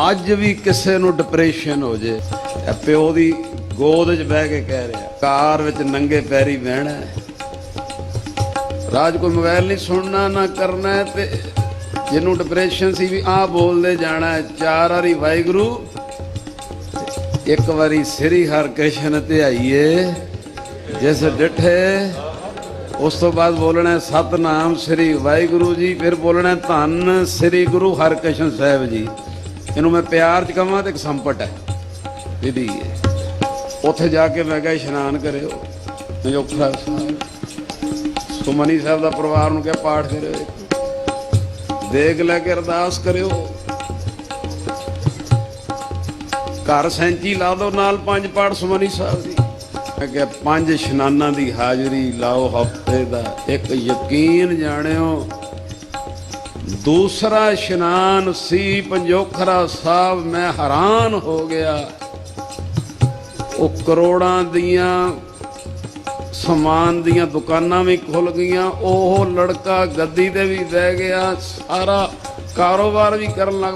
ਅੱਜ ਵੀ ਕਿਸੇ ਨੂੰ ਡਿਪਰੈਸ਼ਨ ਹੋ ਜੇ ਪਿਓ ਦੀ ਗੋਦ 'ਚ ਬਹਿ ਕੇ ਕਹਿ ਰਿਹਾ, ਕਾਰ ਵਿੱਚ ਨੰਗੇ ਪੈਰੀ ਬਹਿਣਾ ਰਾਜ ਕੋਈ ਮੋਬਾਈਲ ਨਹੀਂ ਸੁਣਨਾ, ਨਾ ਕਰਨਾ ਹੈ ਤੇ ਜਿਹਨੂੰ ਡਿਪਰੈਸ਼ਨ ਸੀ ਵੀ ਆਹ ਬੋਲਦੇ ਜਾਣਾ ਚਾਰ ਵਾਰੀ ਵਾਹਿਗੁਰੂ, ਇੱਕ ਵਾਰੀ ਸ੍ਰੀ ਹਰਿਕ੍ਰਿਸ਼ਨ ਧਿਆਈਏ, ਜਿਸ ਡਿਠੇ, ਉਸ ਤੋਂ ਬਾਅਦ ਬੋਲਣਾ ਹੈ ਸਤਨਾਮ ਸ੍ਰੀ ਵਾਹਿਗੁਰੂ ਜੀ, ਫਿਰ ਬੋਲਣਾ ਧੰਨ ਸ੍ਰੀ ਗੁਰੂ ਹਰਿਕ੍ਰਿਸ਼ਨ ਸਾਹਿਬ ਜੀ। ਇਹਨੂੰ ਮੈਂ ਪਿਆਰ ਚ ਕਹਾਂ ਤੇ ਇੱਕ ਸੰਪਟ ਹੈ। ਵਿਧੀ ਉੱਥੇ ਜਾ ਕੇ ਮੈਂ ਕਿਹਾ ਇਸ਼ਨਾਨ ਕਰਿਓ। ਨਜੋਖਾ ਸਾਹਿਬ ਸੁਮਨੀ ਸਾਹਿਬ ਦਾ ਪਰਿਵਾਰ ਨੂੰ ਕਿਹਾ, ਪਾਠ ਕਰਿਓ ਦੇਖ ਲੈ ਕੇ ਅਰਦਾਸ ਕਰਿਓ। ਘਰ ਸੈਂਚੀ ਲਾ ਦੋ, ਨਾਲ ਪੰਜ ਪਾਠ ਸੁਮਨੀ ਸਾਹਿਬ ਦੀ। ਮੈਂ ਕਿਹਾ, ਪੰਜ ਇਸ਼ਨਾਨਾਂ ਦੀ ਹਾਜ਼ਰੀ ਲਾਓ ਹਫ਼ਤੇ ਦਾ। ਇੱਕ ਯਕੀਨ ਜਾਣਿਓ ਦੂਸਰਾ ਇਸ਼ਨਾਨ ਸੀ ਪੰਜੋਖਰਾ ਸਾਹਿਬ, ਮੈਂ ਹੈਰਾਨ ਹੋ ਗਿਆ। ਉਹ ਕਰੋੜਾਂ ਦੀਆਂ ਸਮਾਨ ਦੀਆਂ ਦੁਕਾਨਾਂ ਵੀ ਖੁੱਲ ਗਈਆਂ, ਉਹ ਲੜਕਾ ਗੱਦੀ ਤੇ ਵੀ ਬਹਿ ਗਿਆ, ਸਾਰਾ ਕਾਰੋਬਾਰ ਵੀ ਕਰਨ ਲੱਗ